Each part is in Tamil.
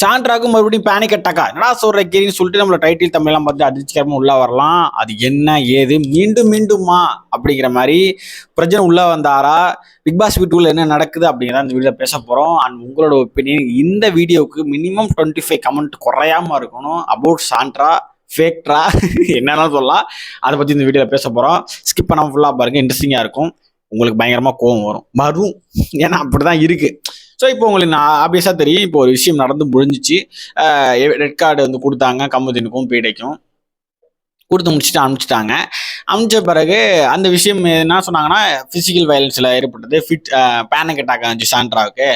சாண்ட்ராக்கும் மறுபடியும் பேனிக் அட்டாக்கா என்னடா சொல்ற கேரின்னு சொல்லிட்டு நம்மள டைட்டில் தமிழ்லாம் பார்த்து அதிர்ச்சிகரமா உள்ள வரலாம். அது என்ன ஏது? மீண்டும் மீண்டுமா? அப்படிங்கிற மாதிரி பிரஜன் உள்ள வந்தாரா? பிக் பாஸ் வீட்டுக்குள்ள என்ன நடக்குது அப்படிங்கிறத இந்த வீடியோ பேச போறோம். அண்ட் உங்களோட ஒப்பீனியன் இந்த வீடியோவுக்கு மினிமம் டுவெண்ட்டி ஃபைவ் கமெண்ட் குறையாம இருக்கணும். அபவுட் சாண்ட்ரா ஃபேக்ட்ரா என்னன்னு சொல்லலாம்? அதை பத்தி இந்த வீடியோல பேச போறோம். ஸ்கிப் பண்ணாம ஃபுல்லா பாருங்க. இன்ட்ரெஸ்டிங்கா இருக்கும். உங்களுக்கு பயங்கரமா கோவம் வரும். வரும். ஏன்னா அப்படிதான் இருக்கு. ஸோ இப்போ உங்களுக்கு நான் ஆப்வியஸாக தெரியும். இப்போ ஒரு விஷயம் நடந்து முடிஞ்சிச்சு. ரெட் கார்டு வந்து கொடுத்தாங்க. கமுதினுக்கும் பீடைக்கும். கொடுத்து முடிச்சுட்டு அனுப்பிச்சிட்டாங்க. அனுப்பிச்ச பிறகு அந்த விஷயம் என்ன சொன்னாங்கன்னா ஃபிசிக்கல் வயலன்ஸில் ஏற்பட்டது. ஃபிட் பேனிக் அட்டாக் ஆச்சு சாண்ட்ராவுக்கு.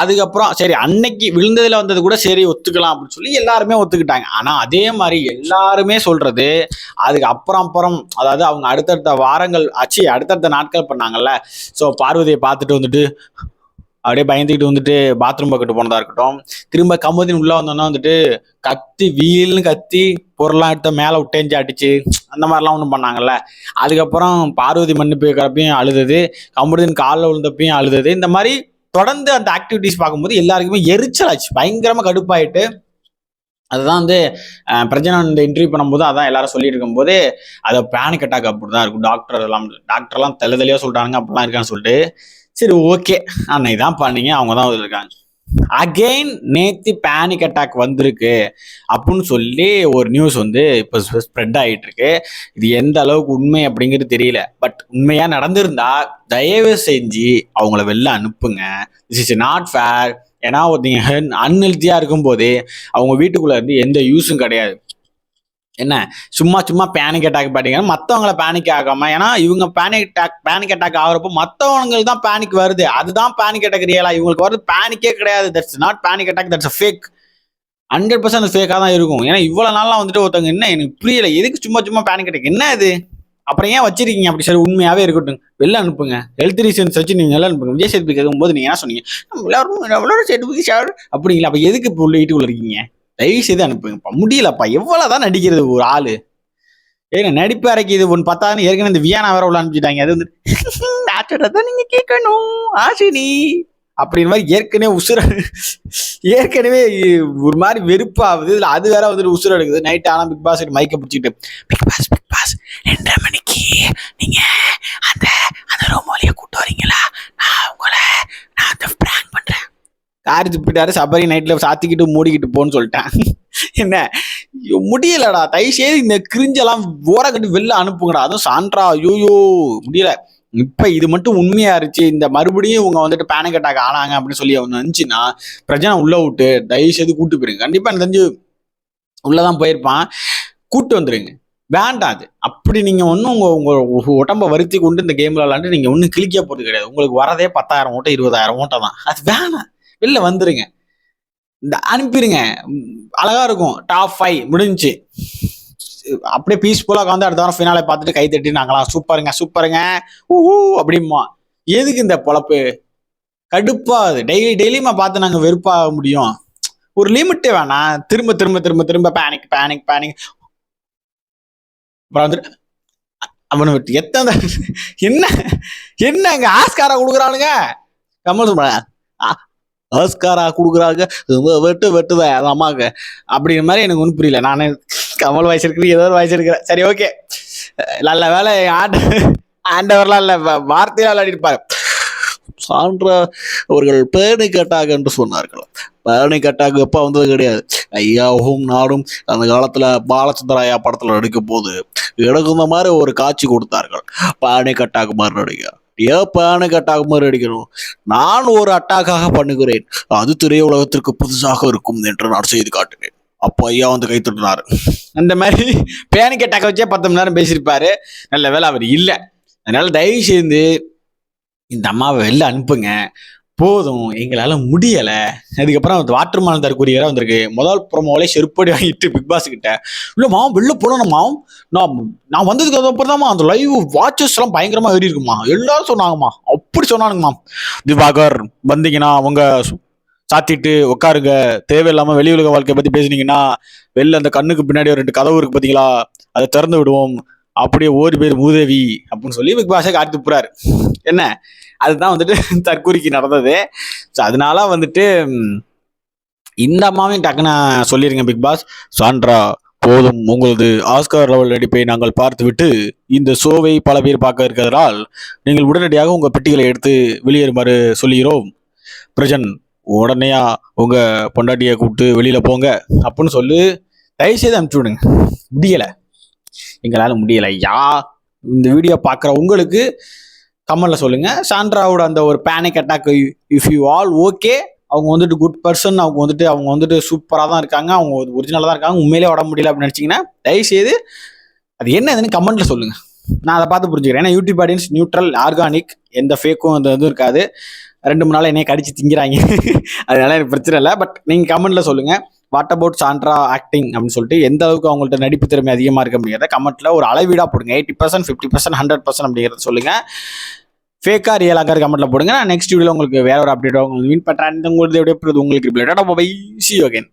அதுக்கப்புறம் சரி அன்னைக்கு விழுந்ததில் வந்தது கூட சரி ஒத்துக்கலாம் அப்படின்னு சொல்லி எல்லாருமே ஒத்துக்கிட்டாங்க. ஆனால் அதே மாதிரி எல்லாருமே சொல்கிறது அதுக்கு அப்புறம் அப்புறம் அதாவது அவங்க அடுத்தடுத்த வாரங்கள் ஆச்சு அடுத்தடுத்த நாட்கள் பண்ணாங்கல்ல. ஸோ பார்வதியை பார்த்துட்டு வந்துட்டு அப்படியே பயந்துக்கிட்டு வந்துட்டு பாத்ரூம் பக்கெட்டு போனதா இருக்கட்டும். திரும்ப கமுதின் உள்ள வந்தோன்னா வந்துட்டு கத்தி வீல்னு கத்தி பொருளாம் எடுத்த மேலே விட்டேஞ்சு அடிச்சு அந்த மாதிரிலாம் ஒன்றும் பண்ணாங்கல்ல. அதுக்கப்புறம் பார்வதி மண்ணு போய்க்கிறப்பையும் அழுதது கமுதின் காலில் விழுந்தப்பையும் அழுதது. இந்த மாதிரி தொடர்ந்து அந்த ஆக்டிவிட்டிஸ் பார்க்கும்போது எல்லாருக்குமே எரிச்சலாச்சு பயங்கரமாக கடுப்பாயிட்டு அதுதான் வந்து அஹ், இந்த இன்டர்வியூ பண்ணும்போது அதான் எல்லாரும் சொல்லிட்டு இருக்கும்போது அதை பேனிக் அட்டாக் அப்படி தான் இருக்கும். டாக்டர் எல்லாம் டாக்டர்லாம் தெளி தெளிவாக அப்படிலாம் இருக்கான்னு சொல்லிட்டு சரி ஓகே அன்னைக்கு தான் பண்ணீங்க. அவங்க தான் இருக்காங்க. அகெயின் நேத்தி பேனிக் அட்டாக் வந்திருக்கு அப்படின்னு சொல்லி ஒரு நியூஸ் வந்து இப்போ ஸ்ப்ரெட் ஆகிட்டு இருக்கு இது எந்த அளவுக்கு உண்மை அப்படிங்கிறது தெரியல. பட் உண்மையாக நடந்திருந்தா தயவு செஞ்சு அவங்கள வெளில அனுப்புங்க. திஸ் இஸ் நாட் ஃபேர் ஏன்னா ஒருத்தங்க அன்ஹெல்த்தியாக இருக்கும்போது அவங்க வீட்டுக்குள்ளே இருந்து எந்த யூஸும் கிடையாது. என்ன? சும்மா சும்மா பேனிக் அட்டாக் பார்த்தீங்கன்னா மற்றவங்கள பேனிக் ஆகாம ஏன்னா இவங்க பேனிக் அட்டாக் பேனிக் அட்டாக் ஆகிறப்போ மற்றவங்களுக்கு தான் பேனிக் வருது. அதுதான் பேனிக் அட்டாக் ரியலா இவங்களுக்கு வருது பேனிக்கே கிடையாது. That's not panic attack that's fake hundred percent ஃபேக்காக தான் இருக்கும். ஏன்னா இவ்வளோ நாளாக வந்துட்டு ஒருத்தவங்க என்ன எனக்கு புரியல. எதுக்கு சும்மா சும்மா பேனிக் அட்டாக் என்ன இது? அப்புறம் ஏன் வச்சிருக்கீங்க? அப்படி சரி உண்மையாகவே இருக்கட்டும். வெளில அனுப்புங்க. ஹெல்த் ரீசன்ஸ் வச்சு நீங்கள் வெளில அனுப்புங்க. விஜய் சேதுபதி கேட்கும்போது நீங்கள் என்ன சொன்னீங்க? நம்ம எல்லாரும் நம்மளோட சேதுபதி சார் அப்படிங்களா? அப்போ எதுக்கு இப்போ உள்ள வீட்டுக்குள்ள இருக்கீங்க? தயவு செய்து அனுப்புங்கப்பா. முடியலப்பா. எவ்வளவுதான் நடிக்கிறது ஒரு ஆளு. ஏன்னா நடிப்பு அறைக்கு இது ஒன்று பத்தாதுன்னு ஏற்கனவே இந்த வியானா வேற உள்ள அனுப்பிச்சிட்டாங்க. அது வந்து தான் நீங்க கேட்கணும் ஆசினி அப்படின்ற மாதிரி ஏற்கனவே உசுர ஏற்கனவே ஒரு மாதிரி வெறுப்பாகுது. இதுல அது வேற வந்துட்டு உசுர எடுக்குது. நைட் ஆனா பிக் பாஸ் மைக்க பிடிச்சிட்டு பிக் பாஸ் பிக் பாஸ் ரெண்டரை மணிக்கு நீங்க அந்த அந்த ரூம் வழியா கூட்டு வரீங்களா நான் உங்களை நான் அந்த பிராங்க் பண்றேன் யார் திப்பிட்டாரு சபரி நைட்ல சாத்திக்கிட்டு மூடிக்கிட்டு போன்னு சொல்லிட்டேன். என்ன? ஐயோ, முடியலடா. தயவு செய்து இந்த கிரிஞ்செல்லாம் ஓர கட்டி வெளில அனுப்புங்கடா. அதுவும் சான்றா ஐயோயோ முடியல. இப்போ இது மட்டும் உண்மையா இருந்துச்சு. இந்த மறுபடியும் இவங்க வந்துட்டு பேனிக் அட்டாக் ஆனாங்க அப்படின்னு சொல்லி அவங்க நினச்சின்னா பிரச்சனை உள்ள விட்டு தயவு செய்து கூட்டு போயிருங்க. கண்டிப்பா எனக்கு தெரிஞ்சு உள்ளதான் போயிருப்பான். கூட்டு வந்துருங்க. வேண்டாம் அது. அப்படி நீங்கள் ஒன்றும் உங்கள் உங்கள் உடம்ப வருத்தி கொண்டு இந்த கேம் விளாண்டு நீங்கள் ஒன்றும் கிளிக்க போகிறது கிடையாது. உங்களுக்கு வரதே பத்தாயிரம் ஓட்டம் இருபதாயிரம் ஓட்டம் தான். அது வேணாம். வெளில வந்துருங்க. இந்த அனுப்பிடுங்க அழகா இருக்கும். டாப் ஃபைவ் முடிஞ்சு அப்படியே பீஸ்ஃபுல்லாக உட்காந்து அடுத்த வாரம் ஃபினாலே பார்த்துட்டு கை தட்டி நாங்களாம் சூப்பருங்க சூப்பருங்க. ஊஹூ அப்படிமா எதுக்கு இந்த பொழப்பு? கடுப்பாகுது டெய்லி டெய்லியுமா பார்த்து நாங்கள் வெறுப்பாக முடியும். ஒரு லிமிட்டே வேணாம். திரும்ப திரும்ப திரும்ப திரும்ப பேனிக் பேனிக் பேனிக் அப்புறம் வந்துட்டு அவனு விட்டு எத்தனை என்ன என்ன இங்க ஆஸ்காரா கொடுக்குறானுங்க? கமல் சொல்றாங்க ஆஸ்காரா கொடுக்குறாங்க. ரொம்ப வெட்டு வெட்டுதா அது அம்மாவுக்கு அப்படிங்கிற மாதிரி எனக்கு ஒன்றும் புரியல. நானே கமல் வாய்ஸ் இருக்கு ஏதோ ஒரு வாய்ஸ் இருக்கிறேன் சரி ஓகே. நல்ல வேலை ஆண்ட ஆண்டவர்லாம் இல்லை வார்த்தையால் விளையாடிருப்பாரு. சான்ற அவர்கள் பேணி கட்டாக என்று சொன்னார்கள். பழனி கட்டாக்கு எப்போ வந்தது கிடையாது. ஐயாவும் நாடும் அந்த காலத்தில் பாலச்சந்திர ஐயா நடிக்கும் போது எனக்கு இந்த மாதிரி ஒரு காட்சி கொடுத்தார்கள். பழனி கட்டாக்கு மாதிரி நடிகர் ஏன் பேனிக் அட்டாக் மாதிரி அடிக்கணும். நான் ஒரு அட்டாக்காக பண்ணுகிறேன். அது திரையுலகத்திற்கு புதுசாக இருக்கும் என்று நான் செய்து காட்டுகிறேன் அப்போ ஐயா வந்து கை தட்டினார். அந்த மாதிரி பேனிக் அட்டாக் வச்சே பத்து மணி நேரம் பேசியிருப்பாரு. நல்ல வேலை அவர் இல்லை. அதனால தயவு செய்து இந்த அம்மாவை வெளில அனுப்புங்க. போதும் எங்களால் முடியலை. அதுக்கப்புறம் வாட்டர் மாலன் தற்கூரி வேற வந்திருக்கு. முதல் ப்ரோமோலே செருப்படி வாங்கிட்டு பிக் பாஸ் கிட்ட இல்லை மாவும் வெளில போனோம் மாவும் நான் நான் வந்ததுக்கு அதுக்கப்புறம் தான்மா அந்த லைவ் வாட்சஸ் எல்லாம் ஏறி இருக்குமா? எல்லாரும் சொன்னாங்கம்மா. அப்படி சொன்னானுங்கம்மா திவாகர் வந்தீங்கன்னா அவங்க சாத்திட்டு உட்காருங்க. தேவையில்லாம வெளி உலக வாழ்க்கையை பத்தி பேசுனீங்கன்னா வெளில அந்த கண்ணுக்கு பின்னாடி ஒரு ரெண்டு கதவு இருக்கு பாத்தீங்களா? அதை திறந்து விடுவோம். அப்படியே ஓடி பேர் மூதேவி. அப்படின்னு சொல்லி பிக் பாஸை காட்டி துப்புறாரு என்ன? அதுதான் வந்துட்டு தற்கூரிக்கு நடந்தது. ஸோ அதனால வந்துட்டு இந்த அம்மாவையும் டக்குன்னு சொல்லிடுங்க பிக் பாஸ். சாண்ட்ரா போதும். உங்களது ஆஸ்கார் லெவல் நடிப்பை நாங்கள் பார்த்துவிட்டு இந்த ஷோவை பல பேர் பார்க்க இருக்கிறதால் நீங்கள் உடனடியாக உங்கள் பெட்டிகளை எடுத்து வெளியேறுமாறு சொல்லுகிறோம். பிரஜன் உடனேயா உங்கள் பொண்டாட்டியை கூப்பிட்டு வெளியில் போங்க அப்படின்னு சொல்லி தயவுசெய்து அனுப்பிச்சு விடுங்க. முடியலை. எங்களால் முடியலை. யா இந்த வீடியோ பார்க்குற உங்களுக்கு கமெண்ட்ல சொல்லுங்க. சாண்ட்ராவோட அந்த ஒரு panic attack if you all okay அவங்க வந்துட்டு குட் பர்சன் அவங்க வந்துட்டு அவங்க வந்துட்டு சூப்பராக தான் இருக்காங்க. அவங்க ஒரிஜினலாக தான் இருக்காங்க. உண்மையிலே உட முடியல அப்படின்னு நினச்சிங்கன்னா தயவுசெய்து அது என்ன இதுன்னு கமெண்ட்ல சொல்லுங்க. நான் அதை பார்த்து புரிஞ்சுக்கிறேன். ஏன்னா யூடியூப் ஆடியன்ஸ் நியூட்ரல் ஆர்கானிக் எந்த ஃபேக்கும் அந்த இதுவும் இருக்காது. ரெண்டு மூணு நாள் என்னைய கடிச்சு திங்கிறாங்க. அதனால எனக்கு பிரச்சனை இல்லை. பட் நீங்கள் கமெண்ட்ல சொல்லுங்கள் வாட் அபவுட் சாண்ட்ரா ஆக்டிங் அப்படின்னு சொல்லிட்டு எந்த அளவுக்கு அவங்கள்ட்ட நடிப்பு திறமை அதிகமாக இருக்கு அப்படிங்கிறத கமெண்ட்ல ஒரு அளவீடாக போடுங்க. Eighty percent fifty percent hundred percent அப்படிங்கிறத சொல்லுங்க. ஃபேக்கா ரியலாக கமெண்ட்ல போடுங்க. நான் நெக்ஸ்ட் வீடியோவில் உங்களுக்கு வேற ஒரு அப்டேட் உங்களுக்கு வின் பண்ணுறேன் உங்களுக்கு எப்படி உங்களுக்கு சி அகைன்